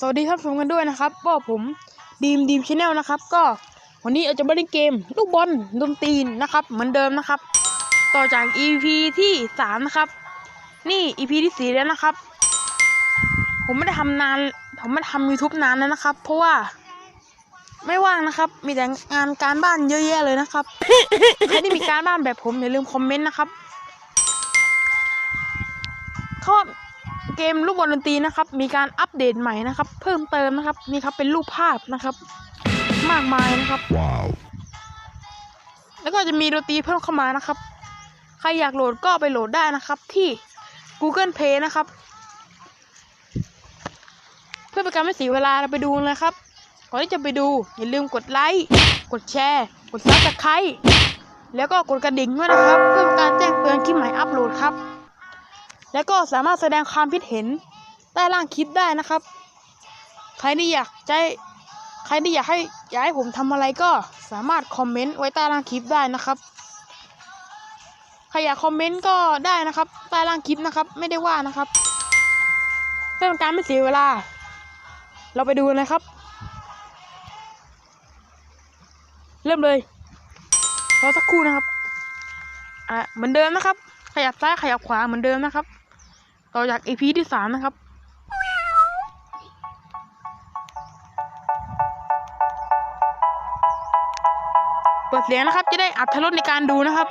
สวัสดีท่านผู้ชมกันด้วยนะครับก็ผมดีมดีมชาแนลนะครับ ก็วันนี้เราจะมาเล่นเกม ลูกบอลดนตรีนะครับ เหมือนเดิมนะครับ ต่อจาก EP ที่สามนะครับ นี่ EP ที่สี่แล้วนะครับ ผมไม่ได้ทำนาน ผมไม่ทำ YouTube นานแล้วนะครับ เพราะว่าไม่ว่างนะครับ มีแต่งานการบ้านเยอะแยะเลยนะครับใครที่มีการบ้านแบบผมอย่าลืมคอมเมนต์นะครับเขา เกมลูกบอลดนตรีนะครับ มีการอัปเดตใหม่นะครับ เพิ่มเติมนะครับ นี่ครับเป็นรูปภาพนะครับ มากมายนะครับ Wow. แล้วก็จะมีดนตรีเพิ่มเข้ามานะครับ ใครอยากโหลดก็ไปโหลดได้นะครับ ที่ Google Play นะครับ เพื่อเป็นการไม่เสียเวลาเราไปดูเลยครับก่อนที่จะไปดูอย่าลืมกดไลค์กดแชร์ กดซับสไครต์แล้วก็กดกระดิ่งด้วยนะครับ เพื่อเป็นการแจ้งเตือนคลิปใหม่อัปโหลดครับ แล้วก็สามารถแสดงความคิดเห็นใต้ล่างคลิปได้นะครับ ใครที่อยากให้ใครที่อยากให้อยากให้ผมทำอะไรก็สามารถคอมเมนต์ไว้ใต้ล่างคลิปได้นะครับใครอยากคอมเมนต์ก็ได้นะครับใต้ล่างคลิปนะครับ ไม่ได้ว่านะครับเพื่อเป็นการไม่เสียเวลา เราไปดูกันเลยครับ เริ่มเลยรอสักครู่นะครับอะเหมือนเดิมนะครับ ขยับซ้ายขยับขวาเหมือนเดิมนะครับ ต่อจาก EP ที่สามนะครับ เปิดเสียงนะครับ จะได้อัธรสในการดูนะครับ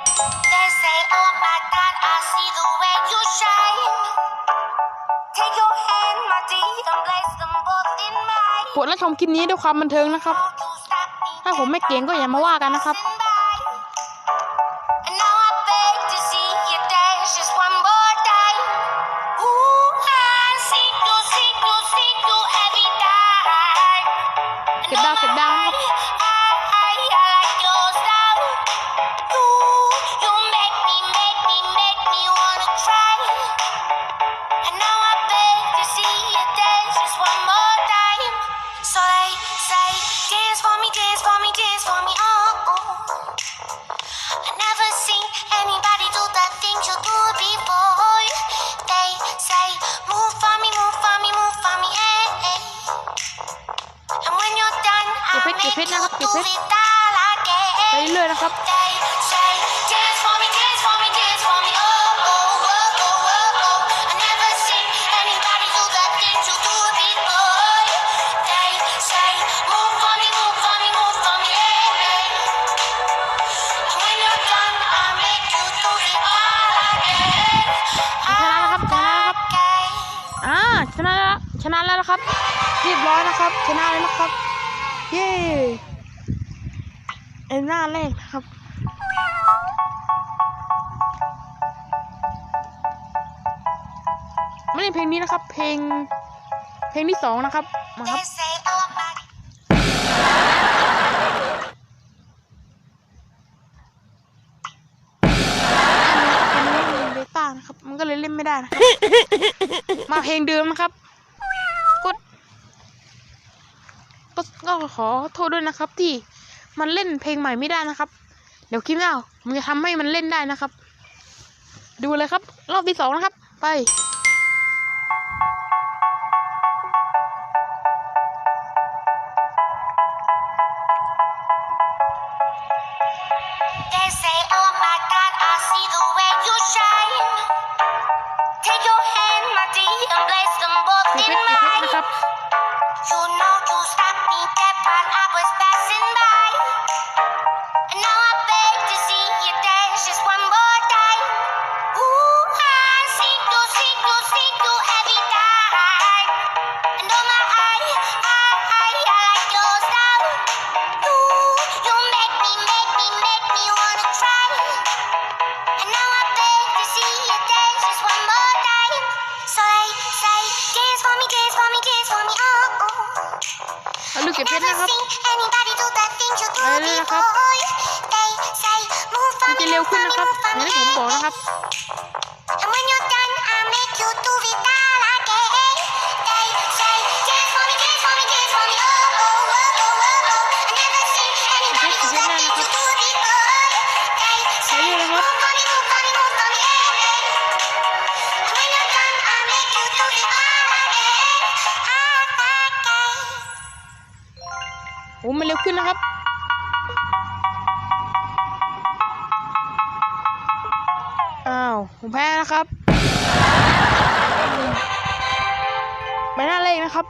They say, oh my God, I see the way you shine. Take your hand, my dear, and place them both in mine. โปรดรับชมคลิปนี้ด้วยความบันเทิงนะครับ Don't you stop me ถ้าผมไม่เก่งก็อย่ามาว่ากันนะครับ me, move for me, eh, eh. And when you're done, I'll make you do it all again. ชนะแล้วครับชนะแล้วครับ Again. อ่าชนะแล้วชนะแล้วนะครับ เรียบร้อยนะครับ ชนะแล้วนะครับ เย้ เอ็นหน้าแรกนะครับไม่ใช่เพลงนี้นะครับ เพลง เพลงที่สองนะครับ มาครับ They say, oh my เบต้านะครับ มันก็เลยเล่นไม่ได้นะครับ มาเพลงเดิมนะครับกดก็ก็ขอโทษด้วยนะครับที่ มันเล่นเพลงใหม่ไม่ได้นะครับ เดี๋ยวคลิปหน้าผมจะทำให้มันเล่นได้นะครับ ดูเลยครับ รอบที่สองนะครับ ไป They say, oh my God, กเก็บเพชร Never นะครับ seen anybody do the things you do ไปเลยนะครับ before. They say, move for มันจะ me, เร็ว move ขึ้น for me, นะครับ move for อย่าง me, ที่ผมบอกนะครับ มาเร็วขึ้นนะครับอ้าวผมแพ้นะครับไปหน้าเลขนะครับ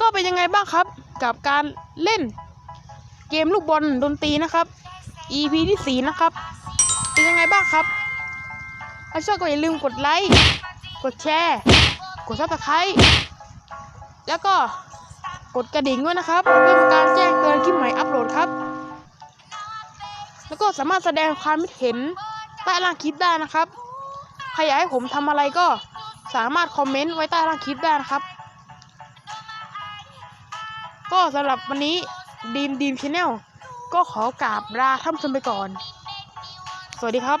ก็เป็นยังไงบ้างครับกับการเล่นเกมลูกบอลดนตรีนะครับ EP ที่ 4 นะครับ เป็นยังไงบ้างครับถ้าชอบก็อย่าลืมกดไลค์ กดแชร์ ดซับสไครต์แล้วก็กดกระดิ่งด้วยนะครับเพื่อการแจ้งเตือนคลิปใหม่อัปโหลดครับ แล้วก็สามารถแสดงความคิดเห็นใต้ล่างคลิปได้นะครับใครอยากให้ผมทำอะไรก็สามารถคอมเมนต์ไว้ใต้ล่างคลิปได้นะครับ ก็สำหรับวันนี้ดีมดีมชาแนลก็ขอกราบลาท่านผู้ชมไปก่อน สวัสดีครับ